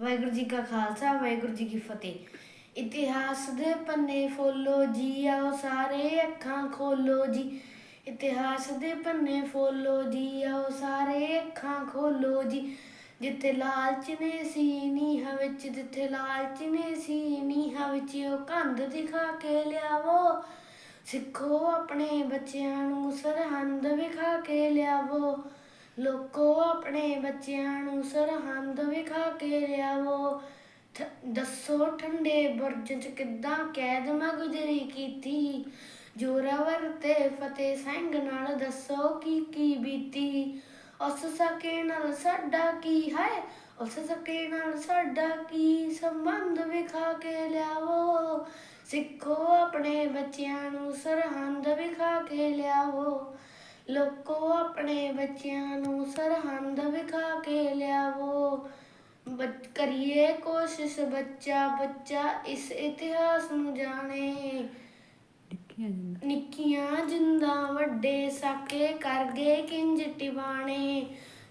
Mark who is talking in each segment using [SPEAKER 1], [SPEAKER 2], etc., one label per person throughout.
[SPEAKER 1] ਵਾਹਿਗੁਰੂ ਜੀ ਕਾ ਖਾਲਸਾ, ਵਾਹਿਗੁਰੂ ਜੀ ਕੀ ਫਤਿਹ। ਇਤਿਹਾਸ ਦੇ ਪੰਨੇ ਫੋਲੋ ਜੀ ਆਓ ਸਾਰੇ ਅੱਖਾਂ ਖੋਲੋ ਜੀ। ਇਤਿਹਾਸ ਦੇ ਪੰਨੇ ਫੋਲੋ ਜੀ ਆਓ ਸਾਰੇ ਅੱਖਾਂ ਖੋਲੋ ਜੀ। ਜਿੱਥੇ ਲਾਲਚ ਨੇ ਸੀ ਨੀਹਾਂ ਵਿੱਚ, ਜਿੱਥੇ ਲਾਲਚ ਨੇ ਸੀ ਨੀਹਾਂ ਵਿੱਚ, ਉਹ ਕੰਧ ਦਿਖਾ ਕੇ ਲਿਆਵੋ। ਸਿੱਖੋ ਆਪਣੇ ਬੱਚਿਆਂ ਨੂੰ ਸਰਹੰਦ ਵਿਖਾ ਕੇ ਲਿਆਵੋ। ਲੋਕੋ ਆਪਣੇ ਬੱਚਿਆਂ ਨੂੰ ਸਰਹੰਦ ਵਿਖਾ ਕੇ ਲਿਆਵੋ। ਦੱਸੋ ਠੰਡੇ ਬੁਰਜ ਚ ਕਿੱਦਾਂ ਕੈਦ ਮੈਂ ਗੁਜ਼ਰੀ ਕੀਤੀ। ਜੋਰਾਵਰ ਤੇ ਫਤਿਹ ਸਿੰਘ ਨਾਲ ਦੱਸੋ ਕੀ ਕੀ ਬੀਤੀ। ਉਸ ਸਕੇ ਨਾਲ ਸਾਡਾ ਕੀ ਹੈ? ਉਸ ਸਕੇ ਨਾਲ ਸਾਡਾ ਕੀ ਸੰਬੰਧ ਵਿਖਾ ਕੇ ਲਿਆਵੋ। ਸਿੱਖੋ ਆਪਣੇ ਬੱਚਿਆਂ ਨੂੰ ਸਰਹੰਦ ਵਿਖਾ ਕੇ ਲਿਆਵੋ। ਲੋਕੋ ਆਪਣੇ ਬੱਚਿਆਂ ਨੂੰ ਸਰਹੰਦ ਵਿਖਾ ਕੇ ਲਿਆਵੋ। ਬੱਚ- ਕਰੀਏ ਕੋਸ਼ਿਸ਼ ਬੱਚਾ ਬੱਚਾ ਇਸ ਇਤਿਹਾਸ ਨੂੰ ਜਾਣੇ। ਨਿੱਕੀਆਂ ਜਿੰਦਾਂ। ਵੱਡੇ ਸਾਕੇ ਕਰ ਗਏ ਕਿੰਜ ਟਿਵਾਣੇ।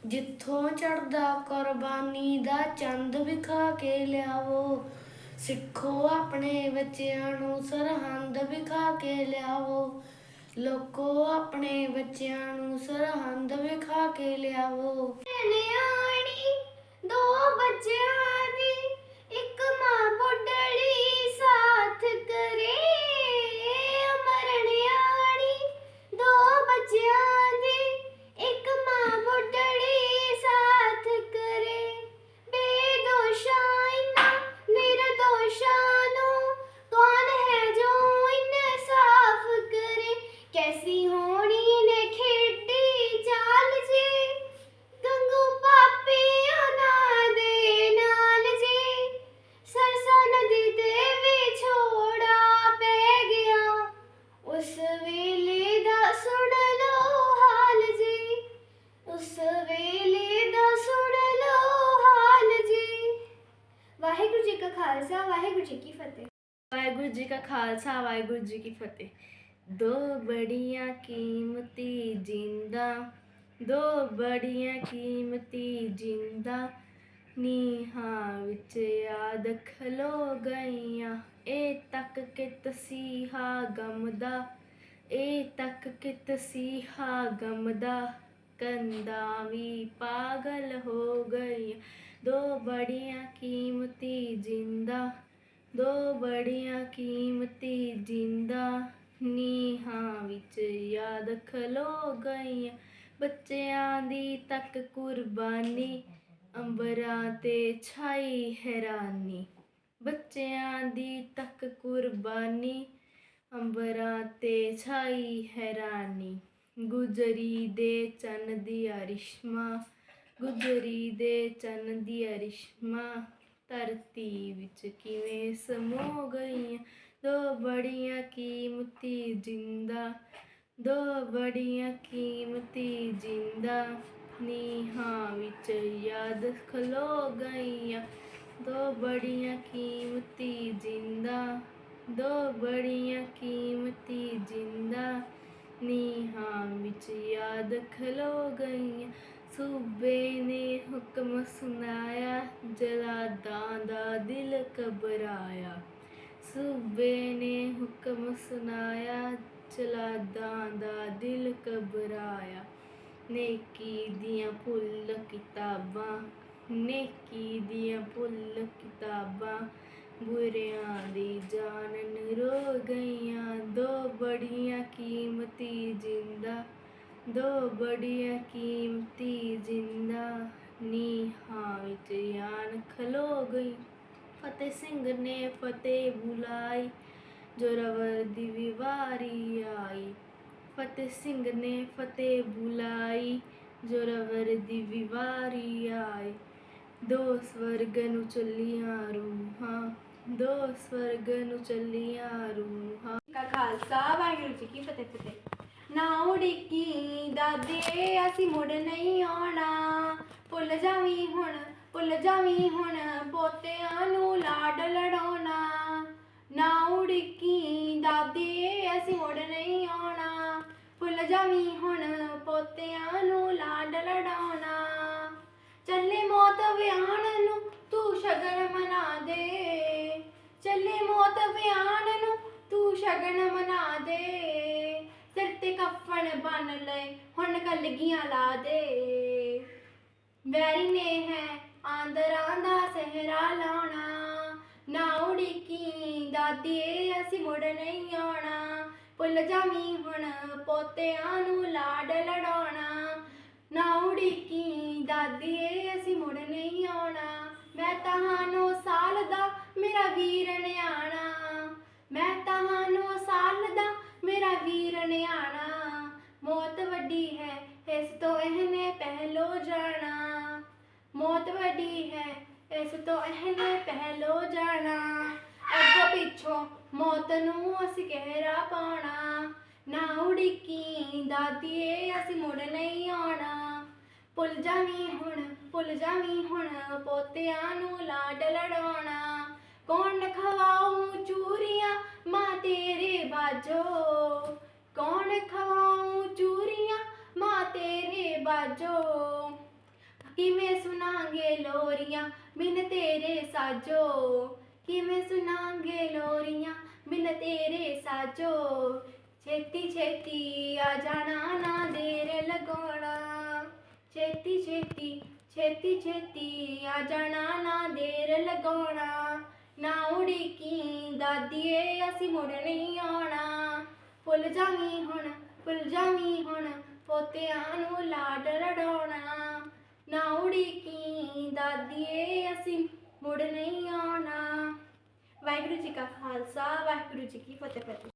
[SPEAKER 1] ਜਿੱਥੋਂ ਚੜਦਾ ਕੁਰਬਾਨੀ ਦਾ ਚੰਦ ਵਿਖਾ ਕੇ ਲਿਆਵੋ। ਸਿੱਖੋ ਆਪਣੇ ਬੱਚਿਆਂ ਨੂੰ ਸਰਹੰਦ ਵਿਖਾ ਕੇ ਲਿਆਵੋ। ਲੋਕੋ ਆਪਣੇ ਬੱਚਿਆਂ ਨੂੰ ਸਰਹੰਦ ਵਿਖਾ ਕੇ ਲਿਆਵੋ।
[SPEAKER 2] ਕੈਸੀ ਹੋਣੀ ਨੇ ਖੇਡੀ ਚਾਲ ਜੀ। ਗੰਗੂ ਪਾਪੀ ਉਹਨਾਂ ਦੇ ਨਾਲ ਜੀ। ਸਰਸਾ ਨਦੀ ਤੇ ਵਿਛੋੜਾ ਪੈ ਗਿਆ। ਉਸ ਵੇਲੇ ਦਾ ਸੁਣ ਲੋ ਹਾਲ ਜੀ। ਉਸ ਵੇਲੇ ਦਾ ਸੁਣ ਲੋ ਹਾਲ ਜੀ। ਵਾਹਿਗੁਰੂ ਜੀ ਕਾ ਖਾਲਸਾ, ਵਾਹਿਗੁਰੂ ਜੀ ਕੀ ਫਤਿਹ।
[SPEAKER 1] ਵਾਹਿਗੁਰੂ ਜੀ ਕਾ ਖਾਲਸਾ, ਵਾਹਿਗੁਰੂ ਜੀ ਕੀ ਫਤਿਹ। ਦੋ ਬੜੀਆਂ ਕੀਮਤੀ ਜਿੰਦਾ, ਦੋ ਬੜੀਆਂ ਕੀਮਤੀ ਜਿੰਦਾ, ਨੀਹਾਂ ਵਿੱਚ ਯਾਦ ਖਲੋ ਗਈਆਂ। ਇਹ ਤੱਕ ਕਿ ਤਸੀਹਾ ਗਮ ਦਾ ਇਹ ਤੱਕ ਕਿ ਤਸੀਹਾ ਗਮ ਦਾ ਕੰਦਾ ਵੀ ਪਾਗਲ ਹੋ ਗਈਆਂ। ਦੋ ਬੜੀਆਂ ਕੀਮਤੀ ਜਿੰਦਾ, ਦੋ ਬੜੀਆਂ ਕੀਮਤੀ ਜਿੰਦਾ ਨੀਹਾਂ ਵਿੱਚ ਯਾਦ ਖਲੋ ਗਈਆਂ। ਬੱਚਿਆਂ ਦੀ ਤੱਕ ਕੁਰਬਾਨੀ, ਅੰਬਰਾਂ ਤੇ ਛਾਈ ਹੈਰਾਨੀ। ਬੱਚਿਆਂ ਦੀ ਤੱਕ ਕੁਰਬਾਨੀ, ਅੰਬਰਾਂ ਤੇ ਛਾਈ ਹੈਰਾਨੀ। ਗੁਜਰੀ ਦੇ ਚੰਨ ਦੀ ਅਰਿਸ਼ਮਾ ਗੁਜਰੀ ਦੇ ਚੰਨ ਦੀ ਰਿਸ਼ਮਾ, ਧਰਤੀ ਵਿੱਚ ਕਿਵੇਂ ਸਮੋ ਗਈਆਂ। ਦੋ ਬੜੀਆਂ ਕੀਮਤੀ ਜਿੰਦਾ, ਦੋ ਬੜੀਆਂ ਕੀਮਤੀ ਜਿੰਦਾ, ਨੀਹਾਂ ਵਿੱਚ ਯਾਦ ਖਲੋ ਗਈਆਂ। ਦੋ ਬੜੀਆਂ ਕੀਮਤੀ ਜਿੰਦਾ, ਦੋ ਬੜੀਆਂ ਕੀਮਤੀ ਜਿੰਦਾ, ਨੀਹਾਂ ਵਿੱਚ ਯਾਦ ਖਲੋ ਗਈਆਂ। ਸੂਬੇ ਨੇ ਹੁਕਮ ਸੁਨਾਇਆ ਜਲਾਦਾਂ ਦਾ ਦਿਲ ਘਬਰਾਇਆ। ਸੂਬੇ ਨੇ ਹੁਕਮ ਸੁਨਾਇਆ ਜਲਾਦਾਂ ਦਾ ਦਿਲ ਘਬਰਾਇਆ। ਨੇਕੀ ਦੀਆਂ ਫੁੱਲ ਕਿਤਾਬਾਂ, ਨੇਕੀ ਦੀਆਂ ਫੁੱਲ ਕਿਤਾਬਾਂ। ਬੁਰਿਆਂ ਦੀ ਜਾਨ ਰੋ ਗਈਆਂ, ਦੋ ਬੜੀਆਂ ਕੀਮਤੀ ਜਿੰਦਾ, ਦੋ ਬੜੀਆਂ ਕੀਮਤੀ ਜਿੰਦਾ। ਨੀਹਾਂ ਵਿੱਚ ਯਾਨ ਖਲੋ ਗਈ। ਫਤਿਹ ਸਿੰਘ ਨੇ ਫਤਿਹ ਬੁਲਾਈ ਜੋਰਾਵਰ ਦੀ ਵਿਵਾਰੀ ਆਈ। ਫਤਿਹ ਸਿੰਘ ਨੇ ਫਤਿਹ ਬੁਲਾਈ ਜੋਰਾਵਰ ਦੀ ਵਿਵਾਰੀ ਆਈ। ਦੋ ਸਵਰਗ ਨੂੰ ਚੱਲੀਆਂ ਰੂਹਾਂ, ਦੋ ਸਵਰਗ ਨੂੰ ਚੱਲੀਆਂ ਰੂਹਾਂ।
[SPEAKER 2] ਕਾ ਖਾਲਸਾ, ਵਾਹਿਗੁਰੂ ਜੀ ਕੀ ਫਤਿਹ ਫਤਿਹ। ਨਾ ਉਡੀਕੀ ਦਾਦੇ ਅਸੀਂ ਮੁੜ ਨਹੀਂ ਆਉਣਾ। ਭੁੱਲ ਜਾਵੀਂ ਹੁਣ ਭੁੱਲ ਜਾਵੀ ਹੁਣ ਪੋਤਿਆਂ ਨੂੰ ਲਾਡ ਲੜਾਉਣਾ। ਨਾ ਉੜਕੀ ਦਾਦੀ, ਅਸੀਂ ਮੁੜ ਨਹੀਂ ਆਉਣਾ। ਭੁੱਲ ਜਾਵੀ ਹੁਣ ਪੋਤਿਆਂ ਨੂੰ ਲਾਡ ਲੜਾਉਣਾ। ਚੱਲੇ ਮੌਤ ਵਿਆਹਣ ਨੂੰ ਤੂੰ ਸ਼ਗਨ ਮਨਾ ਦੇ। ਚੱਲੇ ਮੌਤ ਵਿਆਹਣ ਨੂੰ ਤੂੰ ਸ਼ਗਨ ਮਨਾ ਦੇ। ਸਿਰ ਤੇ ਕਫਨ ਬੰਨ ਲੈ, ਹੁਣ ਕਲਗੀਆਂ ਲਾ ਦੇ। ਵੈਰੀ ਨੇ ਹੈ ਆਂਦਰਾਂ ਦਾ ਸਹਿਰਾ ਲਾਉਣਾ, ਨਾ ਉੜੀਕੀ ਦਾਦੀਏ ਅਸੀਂ ਮੁੜ ਨਹੀਂ ਆਉਣਾ। ਭੁੱਲ ਜਾਵੀਂ ਹੁਣ ਪੋਤਿਆਂ ਨੂੰ ਲਾਡ ਲੜਾਉਣਾ। ਨਾ ਉੜੀਕੀ ਦਾਦੀਏ ਅਸੀਂ ਮੁੜ ਨਹੀਂ ਆਉਣਾ। ਮੈਂ ਤੁਹਾਨੂੰ ਸਾਲ ਦਾ ਮੇਰਾ ਵੀਰ ਨਿਆਣਾ। ਇਹਨੇ ਪਹਿਲੋ ਜਾਣਾ। ਅੱਗੋਂ ਪਿੱਛੋਂ ਮੌਤ ਨੂੰ ਅਸੀਂ ਕਹਿਰਾ ਪਾਉਣਾ। ਨਾ ਉੜੀਕੀ ਦਾਦੀਏ ਅਸੀਂ ਮੁੜ ਨਹੀਂ ਆਉਣਾ। ਭੁੱਲ ਜਾਵੀਂ ਹੁਣ, ਭੁੱਲ ਜਾਵੀਂ ਹੁਣ ਪੋਤਿਆਂ ਨੂੰ ਲਾਡ ਲੜਾਉਣਾ। ਕੌਣ ਖਵਾਉ ਚੂਰੀਆਂ? ਮਾਂ ਤੇਰੇ ਬਾਜੋ। ਕੌਣ ਖਵਾਉ ਚੂਰੀਆਂ? ਮਾਂ ਤੇਰੇ ਬਾਜੋ। ਕਿਵੇਂ ਸੁਣਾਂਗੇ ਲੋਰੀਆਂ ਬਿਨ ਤੇਰੇ ਸਾਜੋ। ਕਿਵੇਂ ਸੁਣਾਂਗੇ ਲੋਰੀਆਂ ਬਿਨ ਤੇਰੇ ਸਾਜੋ। ਛੇਤੀ ਛੇਤੀ ਆ ਜਾਣਾ ਨਾ ਦੇਰ ਲਗਾਉਣਾ। ਛੇਤੀ ਛੇਤੀ ਛੇਤੀ ਛੇਤੀ ਆ ਜਾਣਾ ਨਾ ਦੇਰ ਲਗਾਉਣਾ। ਨਾ ਉੜੀਕੀ ਦਾਦੀਏ, ਅਸੀਂ ਮੁੜ ਨਹੀਂ ਆਉਣਾ। ਭੁੱਲ ਜਾਵੀਂ ਹੁਣ, ਭੁੱਲ ਜਾਵੀਂ ਹੁਣ, ਪੋਤਿਆਂ ਨੂੰ ਲਾਡ ਲੜਾਉਣਾ ਨਾ ਉੜੀਕੀ ਦਾਦੀਏ, ਅਸੀਂ ਮੁੜ ਨਹੀਂ ਆਉਣਾ। ਵਾਹਿਗੁਰੂ ਜੀ ਕਾ ਖਾਲਸਾ, ਵਾਹਿਗੁਰੂ ਜੀ ਕੀ ਫਤਿਹ ਫਤਿਹ।